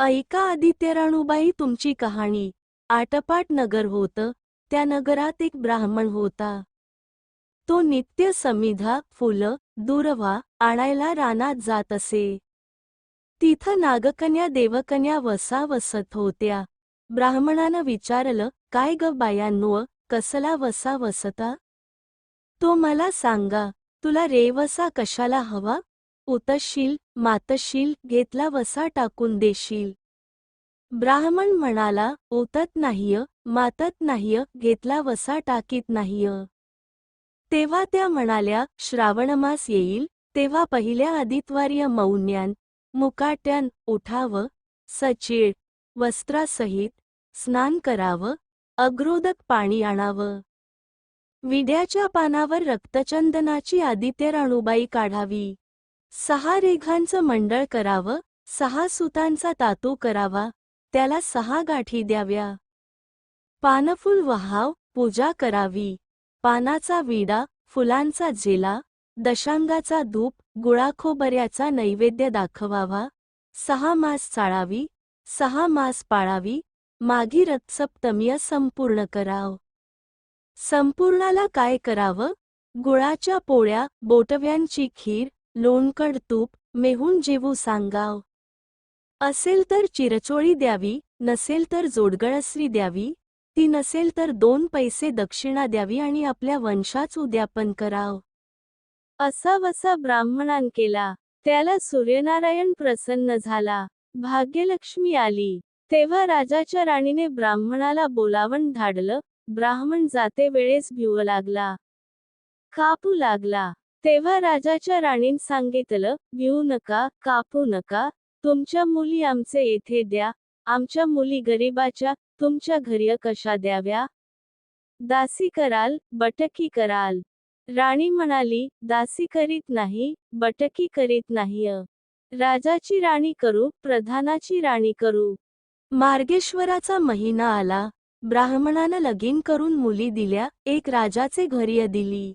ऐका आदित्य राणूबाई तुमची कहाणी. आटपाट नगर होतं त्या नगरात एक ब्राह्मण होता. तो नित्य समिधा फुलं दुर्वा आणायला रानात जात असे. तिथं नागकन्या देवकन्या वसा वसत होत्या. ब्राह्मणानं विचारलं काय ग बायांनो कसला वसा वसता? तो मला सांगा तुला रेवसा कशाला हवा? उतशील मातशील घेतला वसा टाकून देशील. ब्राह्मण म्हणाला उतत नाहीय मातत नाहीय घेतला वसा टाकीत नाहीय. तेव्हा त्या म्हणाल्या श्रावणमास येईल तेव्हा पहिल्या आदित्वार्य मौन्यान मुकाट्यान उठावं सचीळ वस्त्रासहित स्नान करावं अग्रोदक पाणी आणावं. विड्याच्या पानावर रक्तचंदनाची आदित्य राणूबाई काढावी. सहा रेघांचं मंडळ करावं सहा सुतांचा तातू करावा त्याला सहा गाठी द्याव्या. पानफुल वहाव पूजा करावी. पानाचा विडा फुलांचा झेला दशांगाचा धूप गुळाखोबऱ्याचा नैवेद्य दाखवावा. सहा मास चाळावी सहा मास पाळावी माघी रथसप्तमीय संपूर्ण कराव. संपूर्णाला काय करावं? गुळाच्या पोळ्या बोटव्यांची खीर लोणकड तूप मेहून जेवू सांगाव. असेल तर चिरचोळी द्यावी नसेल तर जोडगळसरी द्यावी ती नसेल तर दोन पैसे दक्षिणा द्यावी आणि आपल्या वंशाच उद्यापन कराव. असा वसा ब्राह्मणान केला. त्याला सूर्यनारायण प्रसन्न झाला. भाग्यलक्ष्मी आली. तेव्हा राजाच्या राणीने ब्राह्मणाला बोलावण धाडलं. ब्राह्मण जाते वेळेस भिवू लागला. कापू लागला. तेव्हा राजाच्या राणीन सांगितलं भिवू नका कापू नका तुमच्या मुली आमचे येथे द्या आमच्या मुली गरीबाच्या तुमच्या घरी कशा द्याव्या? दासी कराल बटकी कराल. राणी म्हणाली दासी करीत नाही बटकी करीत नाही राजाची राणी करू प्रधानाची राणी करू. मार्गेश्वराचा महिना आला. ब्राह्मणानं लगीन करून मुली दिल्या एक राजाचे घर्य दिली.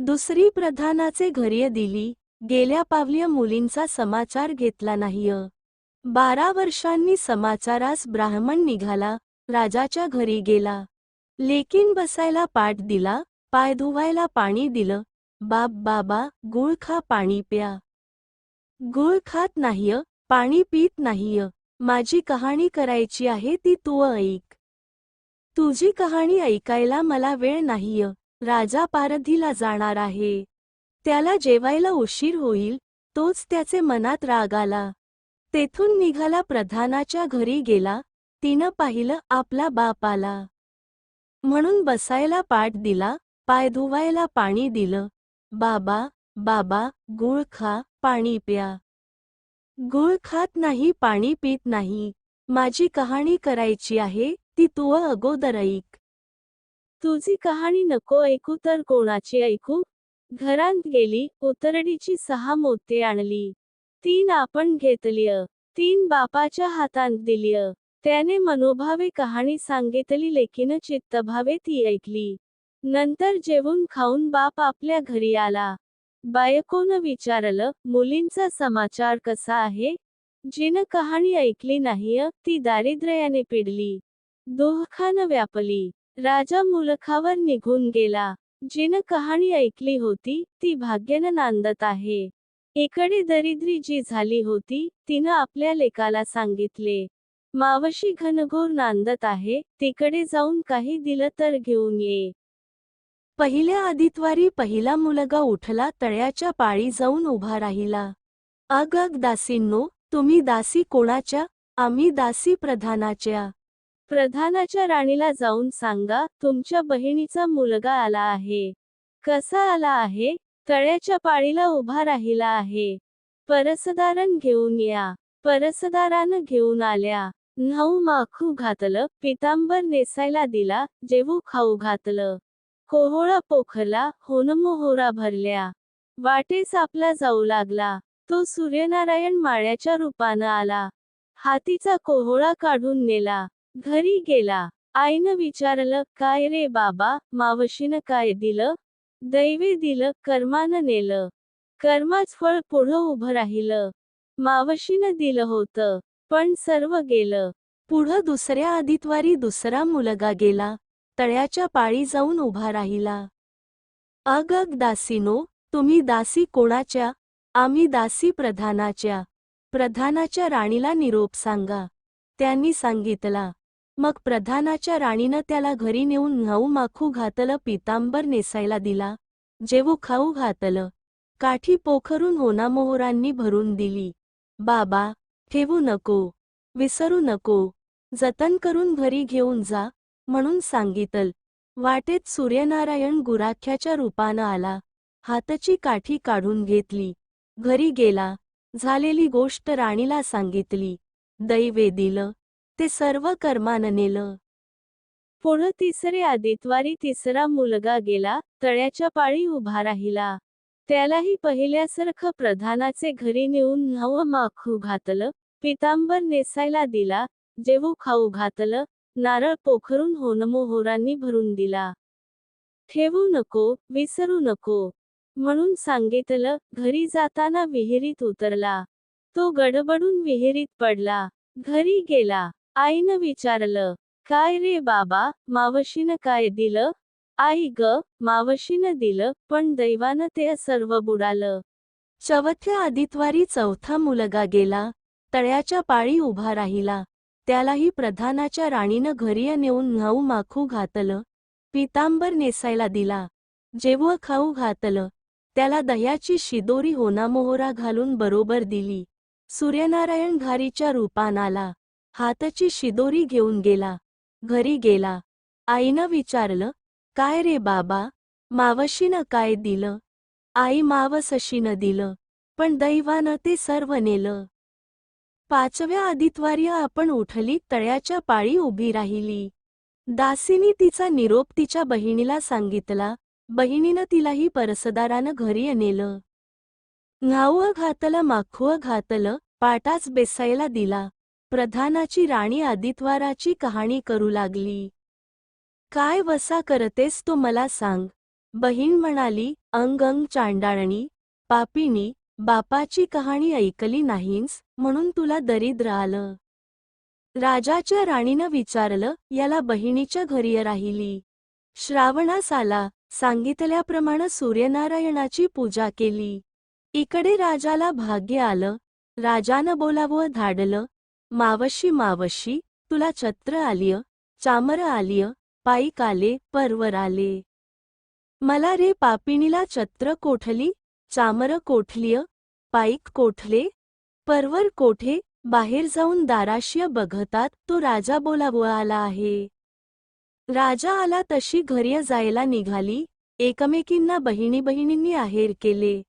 दुसरी प्रधानाचे घर्य दिली गेल्या पावलीय मुलींचा समाचार घेतला नाहीय. बारा वर्षांनी समाचारास ब्राह्मण निघाला राजाच्या घरी गेला. लेकीन बसायला पाठ दिला पाय धुवायला पाणी दिलं बाप बाबा गुळ खा पाणी प्या. गुळ खात नाहीय पाणी पीत नाहीय माझी कहाणी करायची आहे ती तू ऐक. तुझी कहाणी ऐकायला मला वेळ नाहीय. राजा पारधीला जाणार आहे. त्याला जेवायला उशीर होईल तोच त्याचे मनात राग आला. तेथून निघाला प्रधानाच्या घरी गेला तिनं पाहिलं आपला बाप आला. म्हणून बसायला पाठ दिला पाय धुवायला पाणी दिलं. बाबा बाबा गुळ खा पाणी प्या. गुळ खात नाही पाणी पित नाही. माझी कहाणी करायची आहे ती तू अगोदर ऐक. तुझी कहाणी नको ऐकू तर कोणाची ऐकू? घरांत गेली उतरडीची सहा मोते आणली. तीन आपण घेतलीय. तीन बापाच्या हातात दिलीय. त्याने मनोभावे कहाणी सांगितली लेकीन चित्तभावे ती ऐकली. नंतर जेवून खाऊन बाप आपल्या घरी आला. बायकोनं विचारलं मुलींचा समाचार कसा आहे? जिनं कहाणी ऐकली नाहीय ती दारिद्र्याने पिडली. दोहखानं व्यापली. राजा मुलखावर निघून गेला. जिनं कहाणी ऐकली होती ती भाग्यानं नांदत आहे. इकडे दरिद्री जी झाली होती तिनं आपल्या लेकाला सांगितले मावशी घनघोर नांदत आहे तिकडे जाऊन काही दिलं तर घेऊन ये. पहिल्या आदित्वारी पहिला मुलगा उठला तळ्याच्या पाळी जाऊन उभा राहिला. अग अग दासींनो तुम्ही दासी कोणाच्या? आम्ही दासी प्रधानाच्या. प्रधानाच्या राणीला जाऊन सांगा तुमच्या बहिणीचा मुलगा आला आहे. कसा आला आहे? तळ्याच्या पाळीला उभा राहिला आहे. परसदारन घेऊन या. परसदारानं घेऊन आल्या. न्हाऊ माखू घातलं पितांबर नेसायला दिला जेवू खाऊ घातलं. कोहोळा पोखला होनमोहोरा भरल्या. वाटेस आपला जाऊ लागला. तो सूर्यनारायण माळ्याच्या रूपानं आला. हातीचा कोहोळा काढून नेला. घरी गेला. आईनं विचारलं काय रे बाबा मावशीनं काय दिलं? दैवे दिलं कर्मानं नेलं. कर्माच फळ पुढं उभं राहिलं. मावशीनं दिलं होतं पण सर्व गेलं. पुढं दुसऱ्या आदितवारी दुसरा मुलगा गेला. तळ्याच्या पाळी जाऊन उभा राहिला. अग अग दासीनो तुम्ही दासी कोणाच्या? आम्ही दासी प्रधानाच्या. प्रधानाच्या राणीला निरोप सांगा. त्यांनी सांगितला. मग प्रधानाच्या राणीनं त्याला घरी नेऊन घाऊ माखू घातलं पितांबर नेसायला दिला जेवू खाऊ घातलं काठी पोखरून होनामोहरांनी भरून दिली. बाबा ठेवू नको विसरू नको जतन करून घरी घेऊन जा म्हणून सांगितल. वाटेत सूर्यनारायण गुराख्याच्या रूपानं आला हातची काठी काढून घेतली घरी गेला झालेली गोष्ट राणीला सांगितली. दैवे दिलं ते सर्व कर्मानं नेलं. पुढं तिसरे आदित्वारी तिसरा मुलगा गेला तळ्याच्या पाळी उभा राहिला. त्यालाही पहिल्यासारखं प्रधानाचे घरी नेऊन नव माखू घातलं पितांबर नेसायला दिला जेवू खाऊ घातलं नारळ पोखरून होनमोहोरांनी भरून दिला. ठेवू नको विसरू नको म्हणून सांगितलं घरी जाताना विहिरीत उतरला. तो गडबडून विहिरीत पडला घरी गेला. आईनं विचारलं काय रे बाबा मावशीनं काय दिलं? आई ग मावशीनं दिलं पण दैवानं ते सर्व बुडालं. चवथ्या आदित्वारी चौथा मुलगा गेला तळ्याच्या पाळी उभा राहिला. त्यालाही प्रधानाच्या राणीनं घरी नेऊन नऊ माखू घातलं पितांबर नेसायला दिला जेव्हा खाऊ घातलं त्याला दह्याची शिदोरी होनामोहरा घालून बरोबर दिली. सूर्यनारायण घारीच्या रूपान आला. हातची शिदोरी घेऊन गेला. घरी गेला. आईनं विचारलं काय रे बाबा? मावशीनं काय दिलं? आई मावसशीनं दिलं पण दैवानं ते सर्व नेलं. पाचव्या आदित्वार्य आपण उठली तळ्याच्या पाळी उभी राहिली. दासीनी तिचा निरोप तिच्या बहिणीला सांगितला. बहिणीनं तिलाही परसदारानं घरी नेलं. घाऊअ घातलं माखुअ घातलं पाटाच बेसायला दिला. प्रधानाची राणी आदित्वाराची कहाणी करू लागली. काय वसा करतेस तो मला सांग बहीण म्हणाली. अंग अंग चांडाळणी पापिणी बापाची कहाणी ऐकली नाहीस म्हणून तुला दरिद्र आलं. राजाच्या राणीनं विचारलं याला बहिणीच्या घरी राहिली. श्रावणास आला सांगितल्याप्रमाणे सूर्यनारायणाची पूजा केली. इकडे राजाला भाग्य आलं. राजानं बोलावं धाडलं. मावशी मावशी तुला छत्र आलिय चामर आलिय पाईक आले परवर आले. मला रे पापिणीला छत्र कोठली चामर कोठलीय पाईक कोठले परवर कोठे बाहेर जाऊन दाराशिय बघतात तो राजा बोलावं आला आहे. राजा आला तशी घरी जायला निघाली एकमेकींना बहिणी बहिणींनी आहेर केले.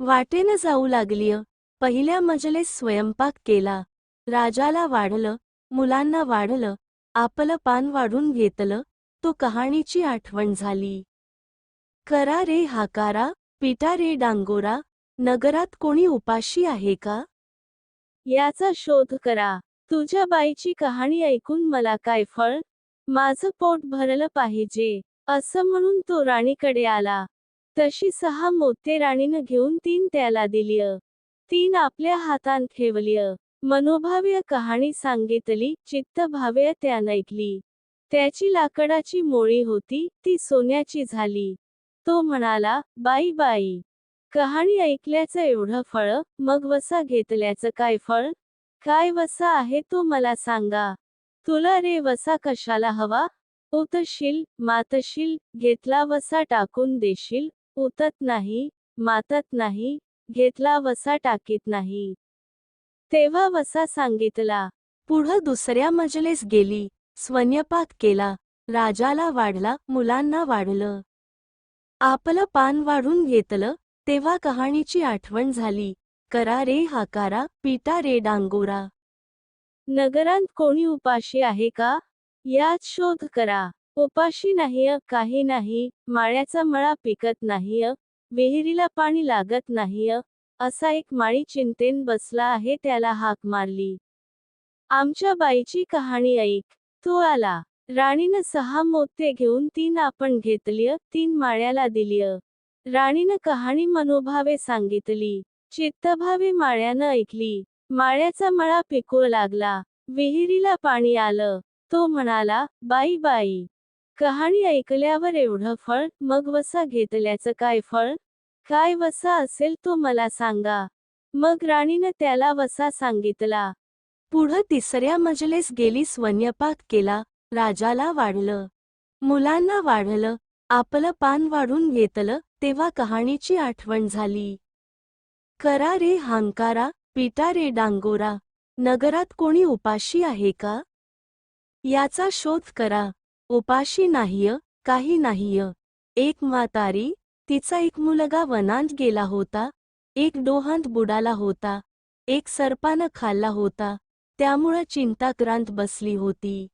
वाटेनं जाऊ लागलीय पहिल्या मजले स्वयंपाक केला. राजाला वाढलं मुलांना वाढलं आपलं पान वाढून घेतलं तो कहाणीची आठवण झाली. करा रे हाकारा पिटा रे डांगोरा नगरात कोणी उपाशी आहे का? याचा शोध करा. तुझ्या बाईची कहाणी ऐकून मला काय फळ? माझं पोट भरलं पाहिजे असं म्हणून तो राणीकडे आला. तशी सहा मोते राणीनं घेऊन तीन त्याला दिलीय. तीन आपल्या हातान ठेवलीय. मनोभाव्य कहाणी सांगितली चित्तभाव्य त्यानं ऐकली. त्याची लाकडाची मोळी होती ती सोन्याची झाली. तो म्हणाला बाई बाई कहाणी ऐकल्याचं एवढं फळ मग वसा घेतल्याचं काय फळ? काय वसा आहे तो मला सांगा. तुला रे वसा कशाला हवा? उतशील मातशील घेतला वसा टाकून देशील उतत नाही मातत नाही घेतला वसा टाकीत नाही. तेव्हा वसा सांगितला पुढं दुसऱ्या मजलेस गेली स्वयंपाक केला राजाला वाढला मुलांना वाढलं. आपलं पान वाढून घेतलं तेव्हा कहाणीची आठवण झाली करा रे हाकारा पिटा रे डांगोरा. नगरांत कोणी उपाशी आहे का? यात शोध करा. उपाशी नाहीय काही नाही माळ्याचा मळा पिकत नाहीय विहिरीला पाणी लागत नाहीय असा एक माळी चिंतेन बसला आहे त्याला हाक मारली. आमच्या बाईची कहाणी ऐक. तो आला. राणीनं सहा मोते घेऊन तीन आपण घेतलीय तीन माळ्याला दिलीय. राणीनं कहाणी मनोभावे सांगितली. चित्तभावे माळ्यानं ऐकली. माळ्याचा मळा पिकू लागला. विहिरीला पाणी आलं. तो म्हणाला बाई बाई. कहाणी ऐकल्यावर एवढं फळ मग वसा घेतल्याचं काय फळ? काय वसा असेल तो मला सांगा. मग राणीनं त्याला वसा सांगितला. पुढं तिसऱ्या मजलेस गेली स्वन्यपात केला राजाला वाढलं. मुलांना वाढलं आपलं पान वाढून घेतलं तेव्हा कहाणीची आठवण झाली. करा रे हांकारा पिटा रे डांगोरा नगरात कोणी उपाशी आहे का? याचा शोध करा. उपाशी नाहीय काही नाहीय. एक म्हातारी तिचा एक मुलगा वनांत गेला होता एक डोहांत बुडाला होता एक सर्पानं खाल्ला होता त्यामुळं चिंताक्रांत बसली होती.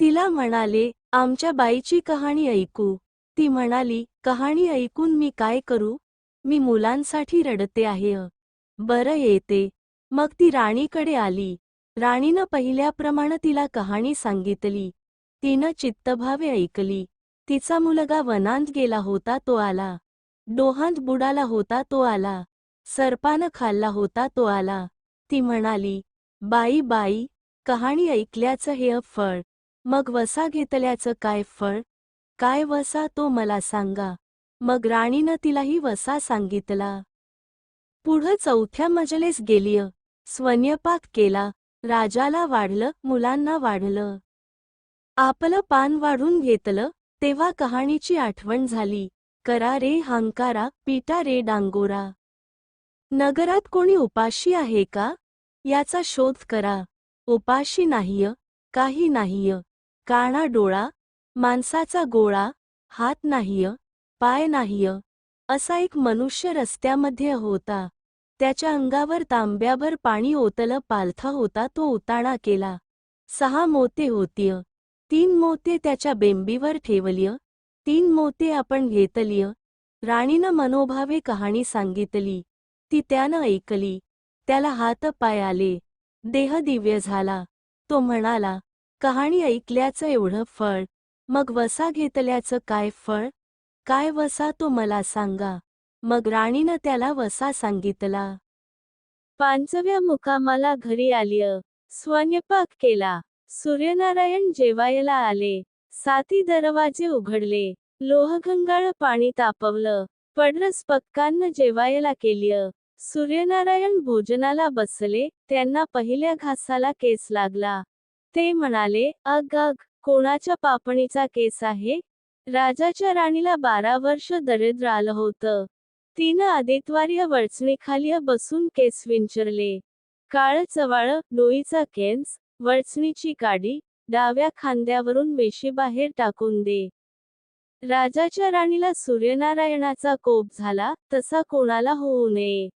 तिला म्हणाले आमच्या बाईची कहाणी ऐकू. ती म्हणाली कहाणी ऐकून मी काय करू? मी मुलांसाठी रडते आहे. बरं येते. मग ती राणीकडे आली. राणीनं पहिल्याप्रमाणे तिला कहाणी सांगितली. तिनं चित्तभावे ऐकली. तिचा मुलगा वनांत गेला होता तो आला. डोहांत बुडाला होता तो आला. सर्पानं खाल्ला होता तो आला. ती म्हणाली बाई बाई कहाणी ऐकल्याचं हे फळ. मग वसा घेतल्याचं काय फळ? काय वसा तो मला सांगा. मग राणीनं तिलाही वसा सांगितला. पुढं चौथ्या मजलेस गेलीय. स्वयंपाक केला. राजाला वाढलं मुलांना वाढलं. आपलं पान वाढून घेतलं. तेव्हा कहाणीची आठवण झाली. करा रे हांकारा पिटा रे डांगोरा. नगरात कोणी उपाशी आहे का? याचा शोध करा. उपाशी नाहीय काही नाहीय. काणा डोळा माणसाचा गोळा हात नाहीय पाय नाहीय. असा एक मनुष्य रस्त्यामध्ये होता. त्याच्या अंगावर तांब्याभर पाणी ओतलं पालथा होता तो उताणा केला. सहा मोते होतीय. तीन मोते त्याच्या बेंबीवर ठेवलीय तीन मोते आपण घेतलीय. राणीनं मनोभावे कहाणी सांगितली ती त्यानं ऐकली त्याला हात पाय आले देह दिव्य झाला. तो म्हणाला कहाणी ऐकल्याचं एवढं फळ मग वसा घेतल्याचं काय फळ? काय वसा तो मला सांगा. मग राणीनं त्याला वसा सांगितला. पांचव्या मुकामाला घरी आलीय स्वयंपाक केला. सूर्यनारायण जेवायला आले. साती दरवाजे उघडले. लोहगंगाळ पाणी तापवलं. पडरस पक्कांना जेवायला केलीय. सूर्यनारायण भोजनाला बसले. त्यांना पहिल्या घासाला केस लागला. ते म्हणाले अग अग कोणाच्या पापणीचा केस आहे? राजाच्या राणीला बारा वर्ष दरिद्र आलं होतं. तिनं आदित्वार्य वळचणीखाली बसून केस विंचरले. काळ चवाळ डोईचा केस वळचणीची काडी डाव्या खांद्यावरून वेशीबाहेर टाकून दे. राजाच्या राणीला सूर्यनारायणाचा कोप झाला तसा कोणाला होऊ नये.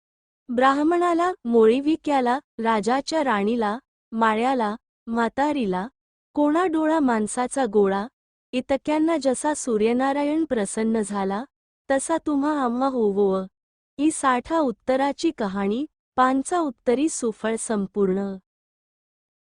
ब्राह्मणाला मोळीविक्याला राजाच्या राणीला माळ्याला म्हातारीला कोणा डोळा माणसाचा गोळा इतक्यांना जसा सूर्यनारायण प्रसन्न झाला तसा तुम्हा आम्हा होवो. ई साठा उत्तराची कहाणी पांचा उत्तरी सुफळ संपूर्ण.